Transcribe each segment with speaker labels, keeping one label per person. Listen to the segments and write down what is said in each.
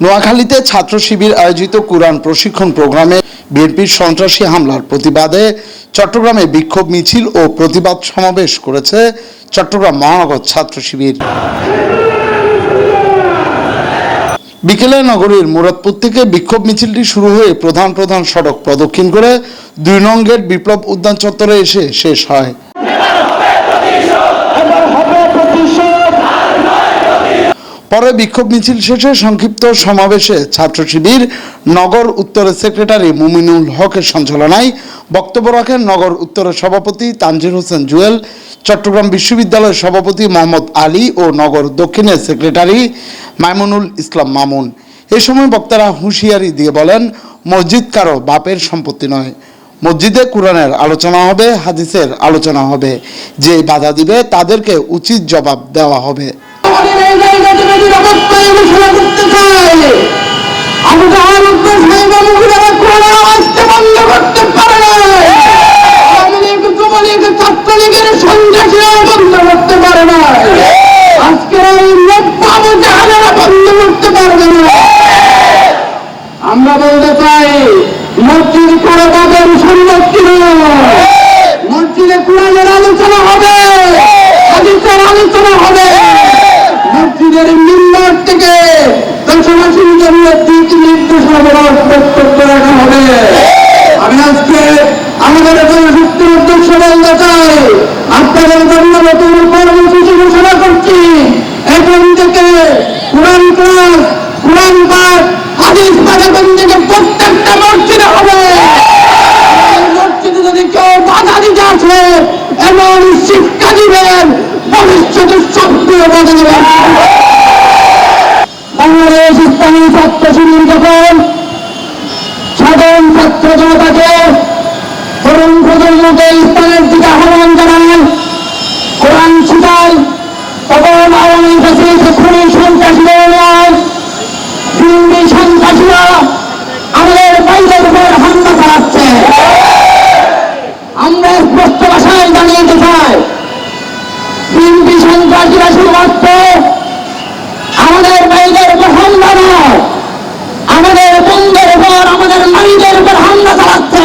Speaker 1: নোয়াখালীতে ছাত্র শিবির আয়োজিত কুরআন প্রশিক্ষণ প্রোগ্রামে বিএনপির সন্ত্রাসী হামলার প্রতিবাদে চট্টগ্রামে বিক্ষোভ মিছিল ও প্রতিবাদ সমাবেশ করেছে চট্টগ্রাম মহানগর ছাত্র শিবির। বিকেলে নগরীর মুরাদপুর থেকে বিক্ষোভ মিছিলটি শুরু হয়ে প্রধান প্রধান সড়ক প্রদক্ষিণ করে দুই নং গেট বিপ্লব উদ্যান চত্বরে এসে শেষ হয়। পরে বিক্ষোভ মিছিল শেষে সংক্ষিপ্ত সমাবেশে ছাত্র শিবির, নগর উত্তরের সেক্রেটারি মুমিনুল হকের সঞ্চালনায় বক্তব্য রাখেন নগর উত্তরের সভাপতি তানজির হোসেন জুয়েল, চট্টগ্রাম বিশ্ববিদ্যালয়ের সভাপতি মোহাম্মদ আলী ও নগর দক্ষিণের সেক্রেটারি মাইমুনুল ইসলাম মামুন। এ সময় বক্তারা হুঁশিয়ারি দিয়ে বলেন, মসজিদ কারও বাপের সম্পত্তি নয়। মসজিদে কোরআনের আলোচনা হবে, হাদিসের আলোচনা হবে। যে বাধা দিবে, তাদেরকে উচিত জবাব দেওয়া হবে।
Speaker 2: আমরা বলতে চাই মসজিদ কোনো তাদের সম্পত্তি মসজিদে কোরআনের আলোচনা হবে হাদিসের আলোচনা হবে। মসজিদের মিম্বার থেকে দেশবাসীর জন্য দিক নির্দেশনা দেওয়ার বক্তব্য রাখা হবে। আমি আজকে আমাদের জনশক্তির উদ্দেশ্য বলতে চাই, আপনাদের জন্য নতুন কর্মসূচি ঘোষণা করছি। এখন থেকে কোরআন ক্লাস, কোরআন পাঠ, হাদিস পাঠ এখন থেকে প্রত্যেকটা মসজিদে হবে। মসজিদে যদি কেউ বাধা দিতে আসে, এমন শিক্ষা দিবেন, ভবিষ্যতে সক্রিয় বাধা দিবেন বাংলাদেশ ইসলামী ছাত্র শিবির যখন সাধারণ ছাত্র জনতাকে তরুণ প্রজন্মকে ইসলামের দিকে আহ্বান জানান কোরআন শিখায় তখন আওয়ামী ফ্যাসিলিস্ট খুনি সন্ত্রাসীরা নয় হিন্দি সন্ত্রাসীরা আমাদের বাইরের উপর হামলা চালাচ্ছে আমরা স্পষ্ট ভাষায় জানিয়ে চাই হিন্দি সন্ত্রাসীরা শুধুমাত্র আমাদের বাইরের উপর হামলা নয় আমাদের বন্ধের উপর আমাদের নারীদের উপর হামলা চালাচ্ছে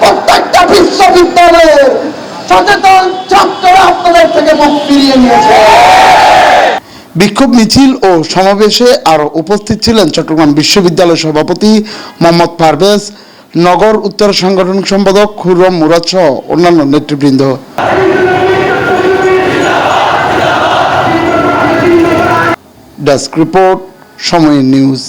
Speaker 2: প্রত্যেকটা বিশ্ববিদ্যালয়ের সচেতন ছাত্ররা আপনাদের থেকে মুখ ফিরিয়ে নিয়েছে।
Speaker 1: বিক্ষোভ মিছিল ও সমাবেশে আরও উপস্থিত ছিলেন চট্টগ্রাম বিশ্ববিদ্যালয় সভাপতি মোহাম্মদ পারভেজ, নগর উত্তর সাংগঠনিক সম্পাদক খুররম মুরাদ সহ অন্যান্য নেতৃবৃন্দ। Desk report Somoy news.